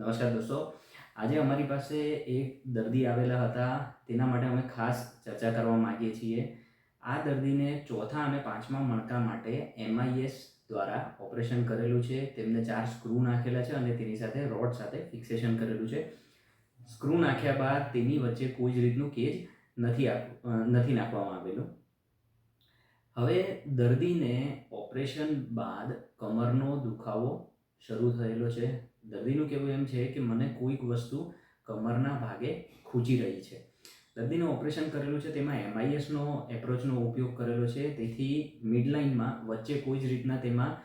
નમસ્કાર દોસ્તો. આજે અમારી પાસે એક દર્દી આવેલા હતા. તેના માટે અમે ખાસ ચર્ચા કરવા માગીએ છીએ. આ દર્દીને ચોથા અને પાંચમા મણકા માટે એમઆઈએસ દ્વારા ઓપરેશન કરેલું છે. તેમને ચાર સ્ક્રૂ નાખેલા છે અને તેની સાથે રોડ સાથે ફિક્સેશન કરેલું છે. સ્ક્રૂ નાખ્યા બાદ તેની વચ્ચે કોઈ જ રીતનું કેજ નથી નથી નાખવામાં આવેલું. હવે દર્દીને ઓપરેશન બાદ કમરનો દુખાવો શરૂ થયેલો છે. દર્દીનું કહેવું એમ છે કે મને કોઈક વસ્તુ કમરના ભાગે ખૂંચી રહી છે. દર્દીનું ઓપરેશન કરેલું છે, તેમાં એમઆઈએસનો એપ્રોચનો ઉપયોગ કરેલો છે. તેથી મિડલાઇનમાં વચ્ચે કોઈ જ રીતના તેમાં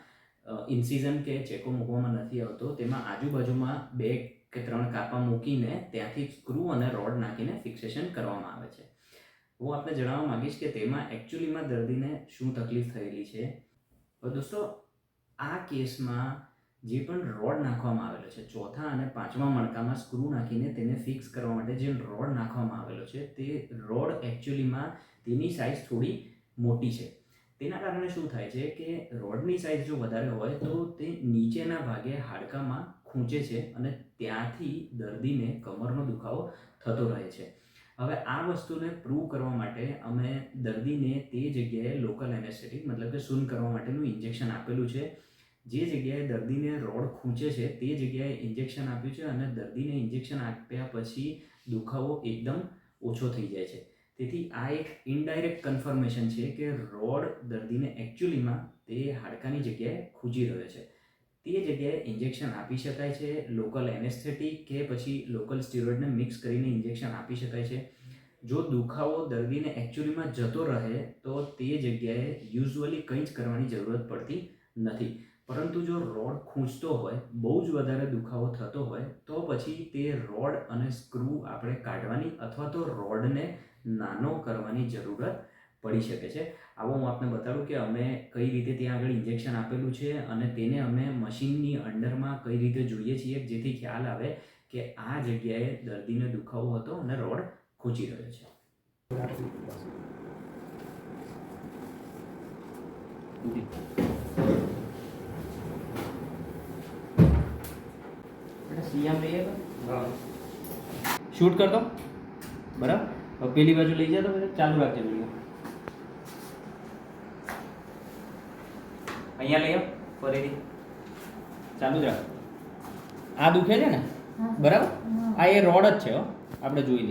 ઇન્સિઝન કે ચેકો મૂકવામાં નથી આવતો. તેમાં આજુબાજુમાં બે કે ત્રણ કાપા મૂકીને ત્યાંથી સ્ક્રૂ અને રોડ નાખીને ફિક્સેશન કરવામાં આવે છે. હું આપને જણાવવા માગીશ કે તેમાં એકચ્યુઅલીમાં દર્દીને શું તકલીફ થયેલી છે? દોસ્તો, આ કેસમાં જે પણ રોડ નાખવામાં આવેલો છે, ચોથા અને પાંચમા મણકામાં સ્ક્રૂ નાખીને તેને ફિક્સ કરવા માટે જે રોડ નાખવામાં આવેલો છે, તે રોડ એકચ્યુઅલીમાં તેની સાઇઝ થોડી મોટી છે. તેના કારણે શું થાય છે કે રોડની સાઇઝ જો વધારે હોય તો તે નીચેના ભાગે હાડકામાં ખૂંચે છે અને ત્યાંથી દર્દીને કમરનો દુખાવો થતો રહે છે. હવે આ વસ્તુને પ્રૂવ કરવા માટે અમે દર્દીને તે જગ્યાએ લોકલ એનેસ્થેટિક મતલબ કે સૂન કરવા માટેનું ઇન્જેક્શન આપેલું છે. જે જગ્યાએ દર્દીને રોડ ખૂંચે છે, તે જગ્યાએ ઇન્જેક્શન આપ્યું છે અને દર્દીને ઇન્જેક્શન આપ્યા પછી દુખાવો એકદમ ઓછો થઈ જાય છે. તેથી આ એક ઇનડાયરેક્ટ કન્ફર્મેશન છે કે રોડ દર્દીને એકચ્યુઅલીમાં તે હાડકાની જગ્યાએ ખૂંચી રહ્યો છે. તે જગ્યાએ ઇન્જેક્શન આપી શકાય છે લોકલ એનેસ્થેટિક કે પછી લોકલ સ્ટીરોઇડને મિક્સ કરીને ઇન્જેક્શન આપી શકાય છે. જો દુખાવો દર્દીને એકચ્યુઅલીમાં જતો રહે, તો તે જગ્યાએ યુઝ્યુઅલી કંઈ જ કરવાની જરૂરત પડતી નથી. પરંતુ જો રોડ ખૂંચતો હોય, બહુ જ વધારે દુખાવો થતો હોય, તો પછી તે રોડ અને સ્ક્રૂ આપણે કાઢવાની અથવા તો રોડને નાનો કરવાની જરૂરત પડી શકે છે. આવો હું આપને બતાડું કે અમે કઈ રીતે ત્યાં આગળ ઇન્જેક્શન આપેલું છે અને તેને અમે મશીનની અંડરમાં કઈ રીતે જોઈએ છીએ, જેથી ખ્યાલ આવે કે આ જગ્યાએ દર્દીને દુખાવો હતો અને રોડ ખૂંચી રહ્યો છે. સીએમ લઈએ શૂટ કરતો બરાબર હવે પેલી બાજુ લઈ જતો પછી ચાલુ રાખજે વિડીયો અહીંયા લઈ આવ ફરીથી ચાલુ જ રાખ આ દુખે છે ને બરાબર આ એ રોડ જ છે હો આપણે જોઈ લઈએ